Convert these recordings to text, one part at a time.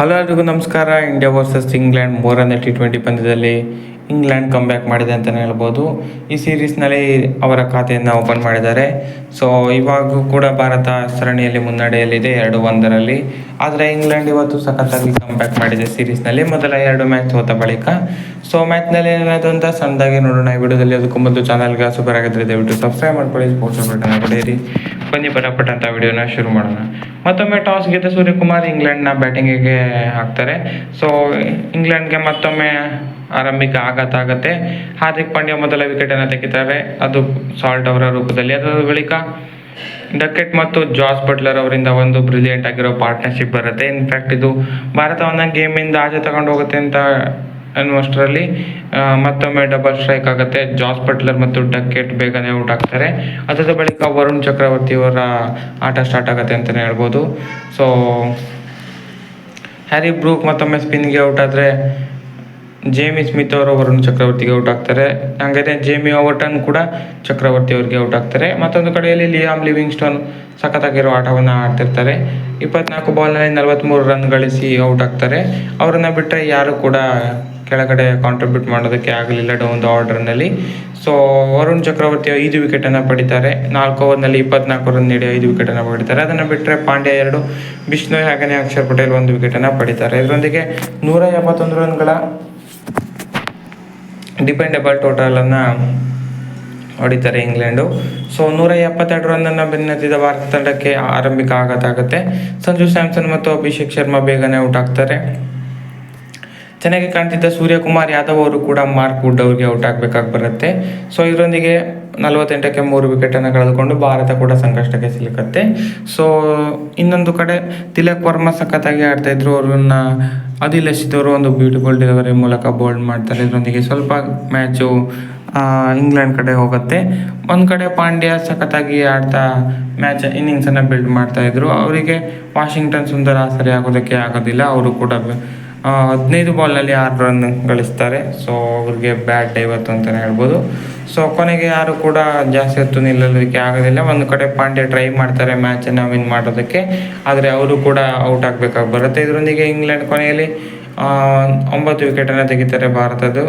Hello ನಮಸ್ಕಾರ. India versus England ಮೂರನೇ T twenty ಪಂದ್ಯದಲ್ಲಿ ಇಂಗ್ಲೆಂಡ್ ಕಮ್ಬ್ಯಾಕ್ ಮಾಡಿದೆ ಅಂತಲೇ ಹೇಳ್ಬೋದು. ಈ ಸೀರೀಸ್ನಲ್ಲಿ ಅವರ ಖಾತೆಯನ್ನು ಓಪನ್ ಮಾಡಿದ್ದಾರೆ. ಸೊ ಇವಾಗೂ ಕೂಡ ಭಾರತ ಸರಣಿಯಲ್ಲಿ ಮುನ್ನಡೆಯಲ್ಲಿದೆ ಎರಡು ಒಂದರಲ್ಲಿ. ಆದರೆ ಇಂಗ್ಲೆಂಡ್ ಇವತ್ತು ಸಖತ್ತಾಗಿ ಕಮ್ ಬ್ಯಾಕ್ ಮಾಡಿದೆ ಸೀರೀಸ್ನಲ್ಲಿ ಮೊದಲ ಎರಡು ಮ್ಯಾಚ್ ಹೋದ ಬಳಿಕ. ಸೊ ಮ್ಯಾಚ್ನಲ್ಲಿ ಏನಾಯ್ತು ಅಂತ ಸಣ್ಣದಾಗಿ ನೋಡೋಣ. ಈ ವಿಡಿಯೋದಲ್ಲಿ ಅದಕ್ಕೂ ಮೊದಲು ಚಾನಲ್ಗೆ ಸೂಪರ್ ಆಗಿದ್ರೆ ದಯವಿಟ್ಟು ಸಬ್ಸ್ಕ್ರೈಬ್ ಮಾಡ್ಕೊಳ್ಳಿ ಸ್ಪೋರ್ಟ್ಸ್ ಬಟನ್ ಹೊಡೆಯಿರಿ ಬನ್ನಿ ಬರಪಟ್ಟ ಅಂತ ವಿಡಿಯೋನ ಶುರು ಮಾಡೋಣ. ಮತ್ತೊಮ್ಮೆ ಟಾಸ್ ಗೆದ್ದ ಸೂರ್ಯಕುಮಾರ್ ಇಂಗ್ಲೆಂಡ್ನ ಬ್ಯಾಟಿಂಗಿಗೆ ಹಾಕ್ತಾರೆ. ಸೊ ಇಂಗ್ಲೆಂಡ್ಗೆ ಮತ್ತೊಮ್ಮೆ ಆರಂಭಿಕ ಆಘಾತ ಆಗುತ್ತೆ. ಹಾರ್ದಿಕ್ ಪಾಂಡ್ಯ ಮೊದಲ ವಿಕೆಟನ್ನು ತೆಗಿತಾರೆ. ಅದು ಸಾಲ್ಟ್ ಅವರ ರೂಪದಲ್ಲಿ. ಅದರ ಬಳಿಕ ಡಕೆಟ್ ಮತ್ತು ಜಾಸ್ ಬಟ್ಲರ್ ಅವರಿಂದ ಒಂದು ಬ್ರಿಲಿಯಂಟ್ ಆಗಿರೋ ಪಾರ್ಟ್ನರ್ಶಿಪ್ ಬರುತ್ತೆ. ಇನ್ಫ್ಯಾಕ್ಟ್ ಇದು ಭಾರತವನ್ನು ಗೇಮಿಂದ ಆಚೆ ತಗೊಂಡು ಹೋಗುತ್ತೆ ಅಂತ ಅನ್ನುವಷ್ಟರಲ್ಲಿ ಮತ್ತೊಮ್ಮೆ ಡಬಲ್ ಸ್ಟ್ರೈಕ್ ಆಗುತ್ತೆ. ಜಾಸ್ ಪಟ್ಲರ್ ಮತ್ತು ಡಕ್ಕೆಟ್ ಬೇಗನೆ ಔಟ್ ಆಗ್ತಾರೆ. ಅದರ ಬಳಿಕ ವರುಣ್ ಚಕ್ರವರ್ತಿ ಅವರ ಆಟ ಸ್ಟಾರ್ಟ್ ಆಗುತ್ತೆ ಅಂತಲೇ ಹೇಳ್ಬೋದು. ಸೊ ಹ್ಯಾರಿ ಬ್ರೂಕ್ ಮತ್ತೊಮ್ಮೆ ಸ್ಪಿನ್ಗೆ ಔಟ್ ಆದರೆ ಜೇಮಿ ಸ್ಮಿತ್ ಅವರು ವರುಣ್ ಚಕ್ರವರ್ತಿಗೆ ಔಟ್ ಆಗ್ತಾರೆ. ಹಾಗಾದ್ರೆ ಜೇಮಿ ಓವರ್ಟನ್ ಕೂಡ ಚಕ್ರವರ್ತಿ ಅವರಿಗೆ ಔಟ್ ಆಗ್ತಾರೆ. ಮತ್ತೊಂದು ಕಡೆಯಲ್ಲಿ ಲಿಯಾಮ್ ಲಿವಿಂಗ್ ಸ್ಟೋನ್ ಸಖತ್ತಾಗಿರೋ ಆಟವನ್ನು ಆಡ್ತಿರ್ತಾರೆ. ಇಪ್ಪತ್ನಾಲ್ಕು ಬಾಲ್ನಲ್ಲಿ ನಲವತ್ತ್ಮೂರು ರನ್ ಗಳಿಸಿ ಔಟ್ ಆಗ್ತಾರೆ. ಅವರನ್ನು ಬಿಟ್ಟರೆ ಯಾರು ಕೂಡ ಕೆಳಗಡೆ ಕಾಂಟ್ರಿಬ್ಯೂಟ್ ಮಾಡೋದಕ್ಕೆ ಆಗಲಿಲ್ಲ ಡೌನ್ ದ ಆರ್ಡರ್ನಲ್ಲಿ ಸೊ ವರುಣ್ ಚಕ್ರವರ್ತಿ ಐದು ವಿಕೆಟನ್ನು ಪಡಿತಾರೆ. ನಾಲ್ಕು ಓವರ್ನಲ್ಲಿ ಇಪ್ಪತ್ನಾಲ್ಕು ರನ್ ನೀಡಿ ಐದು ವಿಕೆಟನ್ನು ಪಡಿತಾರೆ. ಅದನ್ನು ಬಿಟ್ಟರೆ ಪಾಂಡ್ಯ ಎರಡು ಬಿಷ್ಣು ಹಾಗೆಯೇ ಅಕ್ಷರ್ ಪಟೇಲ್ ಒಂದು ವಿಕೆಟನ್ನು ಪಡಿತಾರೆ. ಇದರೊಂದಿಗೆ ನೂರ ಎಪ್ಪತ್ತೊಂದು ರನ್ಗಳ ಡಿಪೆಂಡೆಬಲ್ ಟೋಟಲನ್ನು ಹೊಡಿತಾರೆ ಇಂಗ್ಲೆಂಡು. ಸೊ ನೂರ ಎಪ್ಪತ್ತೆರಡು ರನ್ನನ್ನು ಬೆನ್ನತ್ತಿದ ಭಾರತ ತಂಡಕ್ಕೆ ಆರಂಭಿಕ ಆಘಾತ ಆಗುತ್ತೆ. ಸಂಜು ಸ್ಯಾಮ್ಸನ್ ಮತ್ತು ಅಭಿಷೇಕ್ ಶರ್ಮಾ ಬೇಗನೆ ಔಟ್ ಆಗ್ತಾರೆ. ಚೆನ್ನಾಗಿ ಕಾಣ್ತಿದ್ದ ಸೂರ್ಯಕುಮಾರ್ ಯಾದವ್ ಅವರು ಕೂಡ ಮಾರ್ಕ್ ವುಡ್ ಅವ್ರಿಗೆ ಔಟ್ ಆಗಬೇಕಾಗಿ ಬರುತ್ತೆ. ಸೊ ಇದರೊಂದಿಗೆ ನಲವತ್ತೆಂಟಕ್ಕೆ ಮೂರು ವಿಕೆಟನ್ನು ಕಳೆದುಕೊಂಡು ಭಾರತ ಕೂಡ ಸಂಕಷ್ಟಕ್ಕೆ ಸಿಲುಕತ್ತೆ. ಸೊ ಇನ್ನೊಂದು ಕಡೆ ತಿಲಕ್ ವರ್ಮಾ ಸಖತ್ತಾಗಿ ಆಡ್ತಾ ಇದ್ರು. ಅವ್ರನ್ನ ಅದಿ ರಶೀದ್ ಅವರು ಒಂದು ಬ್ಯೂಟಿಫುಲ್ ಡೆಲಿವರಿ ಮೂಲಕ ಬೋಲ್ಡ್ ಮಾಡ್ತಾರೆ. ಇದರೊಂದಿಗೆ ಸ್ವಲ್ಪ ಮ್ಯಾಚು ಇಂಗ್ಲೆಂಡ್ ಕಡೆ ಹೋಗುತ್ತೆ. ಒಂದು ಕಡೆ ಪಾಂಡ್ಯ ಸಖತ್ತಾಗಿ ಆಡ್ತಾ ಮ್ಯಾಚ್ ಇನ್ನಿಂಗ್ಸನ್ನು ಬಿಲ್ಡ್ ಮಾಡ್ತಾ ಇದ್ರು. ಅವರಿಗೆ ವಾಷಿಂಗ್ಟನ್ ಸುಂದರ ಸರಿ ಆಗೋದಕ್ಕೆ ಆಗೋದಿಲ್ಲ. ಅವರು ಕೂಡ ಹದಿನೈದು ಬಾಲ್ನಲ್ಲಿ ಆರು ರನ್ ಗಳಿಸ್ತಾರೆ. ಸೊ ಅವ್ರಿಗೆ ಬ್ಯಾಟ್ ಡೇ ಇವತ್ತು ಅಂತಲೇ ಹೇಳ್ಬೋದು. ಸೊ ಕೊನೆಗೆ ಯಾರು ಕೂಡ ಜಾಸ್ತಿ ಹೊತ್ತು ನಿಲ್ಲೋದಕ್ಕೆ ಆಗೋದಿಲ್ಲ. ಒಂದು ಕಡೆ ಪಾಂಡ್ಯ ಟ್ರೈ ಮಾಡ್ತಾರೆ ಮ್ಯಾಚನ್ನು ವಿನ್ ಮಾಡೋದಕ್ಕೆ. ಆದರೆ ಅವರು ಕೂಡ ಔಟ್ ಆಗಬೇಕಾಗಿ ಬರುತ್ತೆ. ಇದರೊಂದಿಗೆ ಇಂಗ್ಲೆಂಡ್ ಕೊನೆಯಲ್ಲಿ ಒಂಬತ್ತು ವಿಕೆಟನ್ನು ತೆಗಿತಾರೆ ಭಾರತದ್ದು.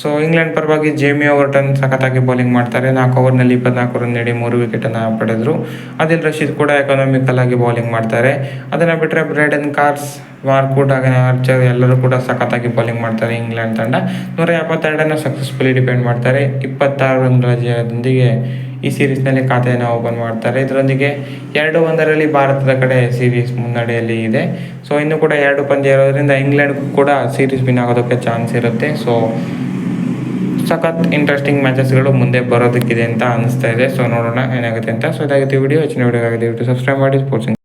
ಸೊ ಇಂಗ್ಲೆಂಡ್ ಪರವಾಗಿ ಜೇಮಿ ಓವರ್ಟನ್ ಸಖತ್ತಾಗಿ ಬೌಲಿಂಗ್ ಮಾಡ್ತಾರೆ. ನಾಲ್ಕು ಓವರ್ನಲ್ಲಿ ಇಪ್ಪತ್ನಾಲ್ಕು ರನ್ ನೀಡಿ ಮೂರು ವಿಕೆಟನ್ನು ಪಡೆದರು. ಆದಿಲ್ ರಶೀದ್ ಕೂಡ ಎಕನಾಮಿಕಲ್ ಆಗಿ ಬೌಲಿಂಗ್ ಮಾಡ್ತಾರೆ. ಅದನ್ನು ಬಿಟ್ಟರೆ ಬ್ರೇಡನ್ ಕಾರ್ಸ್ ವಾರ್ಕೂಟ್ ಹಾಗೆ ಆರ್ಚರ್ ಎಲ್ಲರೂ ಕೂಡ ಸಖತ್ತಾಗಿ ಬೌಲಿಂಗ್ ಮಾಡ್ತಾರೆ ಇಂಗ್ಲೆಂಡ್ ತಂಡ. ನೂರ ಎಪ್ಪತ್ತೆರಡನ್ನು ಸಕ್ಸಸ್ಫುಲಿ ಡಿಪೆಂಡ್ ಮಾಡ್ತಾರೆ. ಇಪ್ಪತ್ತಾರು ರನ್ಗಳ ಜಯದೊಂದಿಗೆ ಈ ಸೀರೀಸ್ನಲ್ಲಿ ಖಾತೆಯನ್ನು ಓಪನ್ ಮಾಡ್ತಾರೆ. ಇದರೊಂದಿಗೆ ಎರಡು ಒಂದರಲ್ಲಿ ಭಾರತದ ಕಡೆ ಸೀರೀಸ್ ಮುನ್ನಡೆಯಲ್ಲಿ ಇದೆ. ಸೊ ಇನ್ನು ಕೂಡ ಎರಡು ಪಂದ್ಯ ಇರೋದ್ರಿಂದ ಇಂಗ್ಲೆಂಡ್ ಕೂಡ ಸೀರೀಸ್ ವಿನ್ ಆಗೋದಕ್ಕೆ ಚಾನ್ಸ್ ಇರುತ್ತೆ. ಸೊ ಸಖತ್ ಇಂಟ್ರೆಸ್ಟಿಂಗ್ ಮ್ಯಾಚಸ್ಗಳು ಮುಂದೆ ಬರೋದಕ್ಕಿದೆ ಅಂತ ಅನಿಸ್ತಾ ಇದೆ. ಸೊ ನೋಡೋಣ ಏನಾಗುತ್ತೆ ಅಂತ. ಸೊ ಇದಾಗುತ್ತೆ ವಿಡಿಯೋ ಹೆಚ್ಚಿನ ವಿಡಿಯೋ ಆಗಿದೆ ಸಬ್ಸ್ಕ್ರೈಬ್ ಮಾಡಿ ಸ್ಪೋರ್ಟ್ಸ್